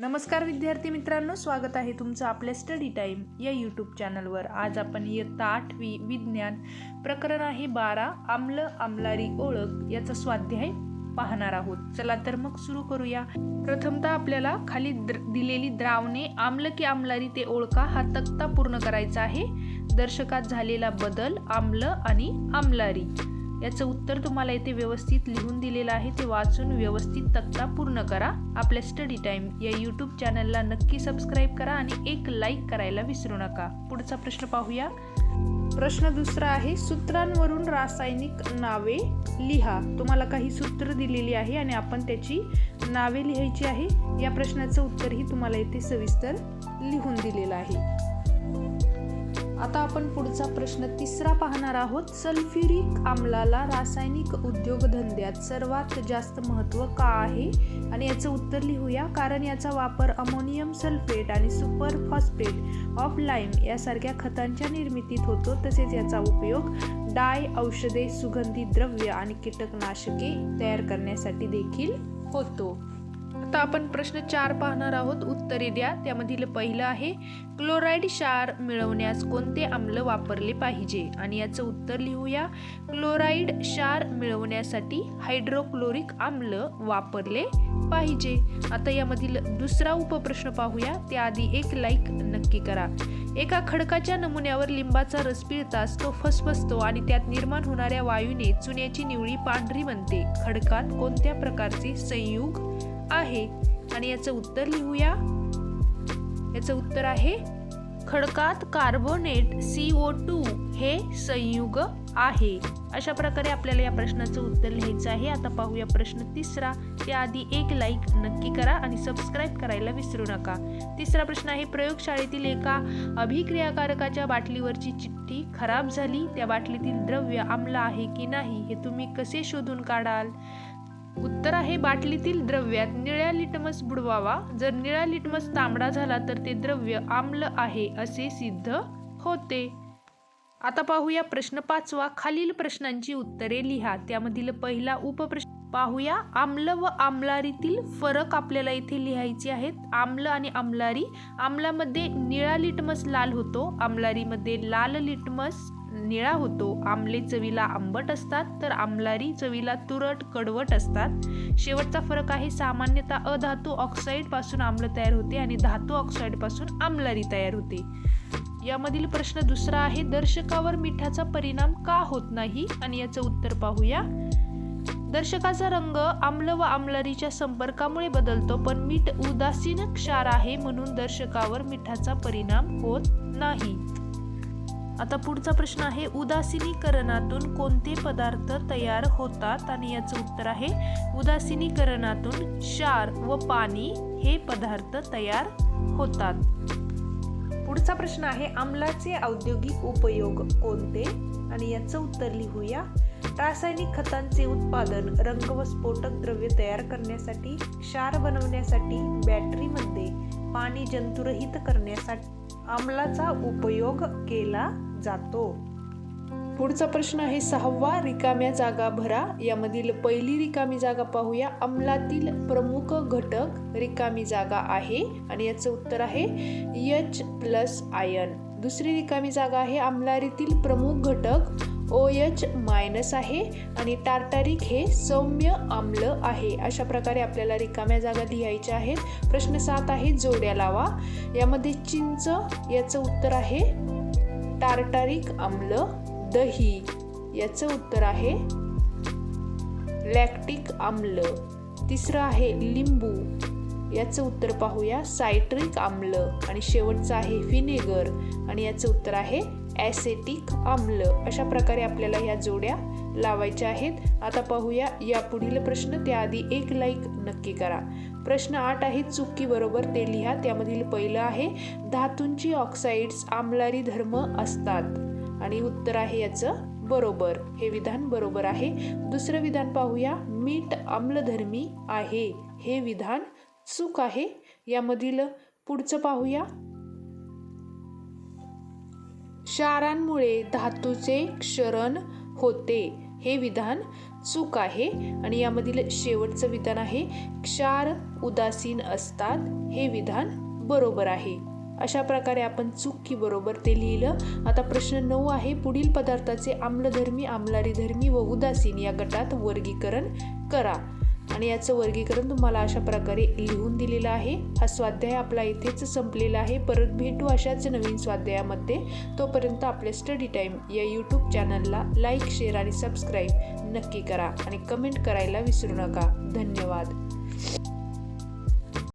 नमस्कार विद्यार्थी मित्रांनो स्वागत आहे तुमचं आपल्या स्टडी टाईम या यूट्यूब चॅनलवर आज आपण इयत्ता आठवी विज्ञान प्रकरण आहे बारा आम्ल आमलारी ओळख याचा स्वाध्याय पाहणार आहोत. चला तर मग सुरू करूया. प्रथमतः आपल्याला खाली द्र दिलेली द्रावणे आम्ल की आमलारी ते ओळखा हा तक्ता पूर्ण करायचा आहे. दर्शकात झालेला बदल आम्ल आणि आमलारी. याचं उत्तर तुम्हाला इथे व्यवस्थित लिहून दिलेलं आहे. ते वाचून व्यवस्थित तक्ता पूर्ण करा. आपल्या स्टडी टाइम या यूट्यूब चॅनलला नक्की सबस्क्राईब करा आणि एक लाईक करायला विसरू नका. पुढचा प्रश्न पाहूया. प्रश्न दुसरा आहे सूत्रांवरून रासायनिक नावे लिहा. तुम्हाला काही सूत्र दिलेली आहे आणि आपण त्याची नावे लिहायची आहे. या प्रश्नाचं उत्तरही तुम्हाला येथे सविस्तर लिहून दिलेलं आहे. आता आपण पुढचा प्रश्न तिसरा पाहणार आहोत. सल्फ्युरिक आम्लाला रासायनिक उद्योगधंद्यात सर्वात जास्त महत्त्व का आहे? आणि याचं उत्तर लिहूया. कारण याचा वापर अमोनियम सल्फेट आणि सुपर फॉस्फेट ऑफ लाईम यासारख्या खतांच्या निर्मितीत होतो. तसेच याचा उपयोग डाय औषधे सुगंधी द्रव्य आणि कीटकनाशके तयार करण्यासाठी देखील होतो. आता आपण प्रश्न चार पाहणार आहोत. उत्तरे द्या. त्यामधील पहिलं आहे क्लोराईड क्षार मिळवण्यास कोणते आम्ल वापरले पाहिजे? आणि याचं उत्तर लिहूया. क्लोराईड क्षार मिळवण्यासाठी हायड्रोक्लोरिक आम्ल वापरले पाहिजे. आता यामधील दुसरा उपप्रश्न पाहूया. त्याआधी एक लाईक नक्की करा. एका खडकाच्या नमुन्यावर लिंबाचा रस पिळताच तो फसफसतो आणि त्यात निर्माण होणाऱ्या वायूने चुन्याची निवळी पांढरी बनते. खडकात कोणत्या प्रकारचे संयुग आहे. आणि याचं उत्तर लिहूया. याचं उत्तर आहे खडकात कार्बोनेट सी ओ टू हे संयुग आहे. अशा प्रकारे आपल्याला या प्रश्नाचं उत्तर लिहायचं आहे. आता पाहूया प्रश्न तिसरा. त्याआधी एक लाईक नक्की करा आणि सबस्क्राईब करायला विसरू नका. तिसरा प्रश्न आहे प्रयोगशाळेतील एका अभिक्रियाकारकाच्या बाटलीवरची चिठ्ठी खराब झाली. त्या बाटलीतील द्रव्य आम्ल आहे की नाही? हे तुम्ही कसे शोधून काढाल? उत्तर आहे बाटलीतील द्रव्यात निळ्या लिटमस बुडवावा. जर निळा लिटमस तांबडा झाला तर ते द्रव्य आम्ल आहे असे सिद्ध होते. आता पाहूया प्रश्न पाचवा. खालील प्रश्नांची उत्तरे लिहा. त्यामधील पहिला उपप्रश्न पाहूया. आम्ल व आम्लारीतील फरक आपल्याला इथे लिहायचे आहेत. आम्ल आणि आम्लारी. आम्लामध्ये निळा लिटमस लाल होतो. आम्लारीमध्ये लाल लिटमस निळा होतो. आमले चवीला आंबट असतात तर आमलारी चवीला तुरट कडवट असतात. शेवटचा फरक आहे सामान्यतः अधातू ऑक्साईडपासून आम्ल तयार होते आणि धातू ऑक्साईडपासून आमलारी तयार होते. यामधील प्रश्न दुसरा आहे दर्शकावर मिठाचा परिणाम का होत नाही? आणि याचं उत्तर पाहूया. दर्शकाचा रंग आम्ल व आम्लारीच्या संपर्कामुळे बदलतो पण मीठ उदासीन क्षार आहे म्हणून दर्शकावर मिठाचा परिणाम होत नाही. आता पुढचा प्रश्न आहे उदासीनीकरणातून कोणते पदार्थ तयार होतात? आणि याचं उत्तर आहे उदासीनीकरणातून क्षार व पाणी हे पदार्थ तयार होतात. पुढचा प्रश्न आहे आम्लाचे औद्योगिक उपयोग कोणते? आणि याचं उत्तर लिहूया. रासायनिक खतांचे उत्पादन रंग व स्फोटक द्रव्य तयार करण्यासाठी क्षार बनवण्यासाठी बॅटरीमध्ये पाणी जंतुरहित करण्यासाठी आम्लाचा उपयोग केला जातो. पुढचा प्रश्न आहे सहावा. रिकाम्या जागा भरा. यामधील पहिली रिकामी जागा पाहूया. अंमलातील प्रमुख घटक रिकामी जागा आहे आणि याचं उत्तर आहे यच प्लस आयन दुसरी रिकामी जागा आहे आम्लारीतील प्रमुख घटक ओ एच मायनस आहे आणि टार्टारिक हे सौम्य आम्ल आहे. अशा प्रकारे आपल्याला रिकाम्या जागा लिहायच्या आहेत. प्रश्न सात आहे जोड्या लावा. यामध्ये चिंच याचं उत्तर आहे टार्टारिक आम्ल दही याचं उत्तर आहे लॅक्टिक आम्ल. तिसरं आहे लिंबू. याचं उत्तर पाहूया सायट्रिक आम्ल. आणि शेवटचं आहे व्हिनेगर आणि याचं उत्तर आहे ॲसेटिक आम्ल. अशा प्रकारे आपल्याला ह्या जोड्या लावायच्या आहेत. आता पाहूया या पुढील प्रश्न त्याआधी एक लाईक नक्की करा. प्रश्न आठ आहे चुकी बरोबर ते लिहा. त्यामधील पहिलं आहे धातूंची ऑक्साईड्स आम्लारी धर्म असतात. आणि उत्तर आहे याचं बरोबर. हे विधान बरोबर आहे. दुसरं विधान पाहूया. मीठ आम्लधर्मी आहे. हे विधान चूक आहे. यामधील पुढचं पाहूया. क्षारांमुळे धातूचे क्षरण होते. हे विधान चूक आहे. आणि यामधील शेवटचं विधान आहे. क्षार उदासीन असतात. हे विधान बरोबर आहे. अशा प्रकारे आपण चूक की बरोबर ते लिहिलं. आता प्रश्न नऊ आहे पुढील पदार्थाचे आम्लधर्मी आम्लारी धर्मी व उदासीन या गटात वर्गीकरण करा. आणि याचं वर्गीकरण तुम्हाला अशा प्रकारे लिहून दिलेलं आहे. हा स्वाध्याय आपला इथेच संपलेला आहे. परत भेटू अशाच नवीन स्वाध्यायामध्ये. तोपर्यंत आपल्या स्टडी टाईम या यूट्यूब चॅनलला लाईक शेअर आणि सबस्क्राईब नक्की करा. आणि कमेंट करायला विसरू नका. धन्यवाद.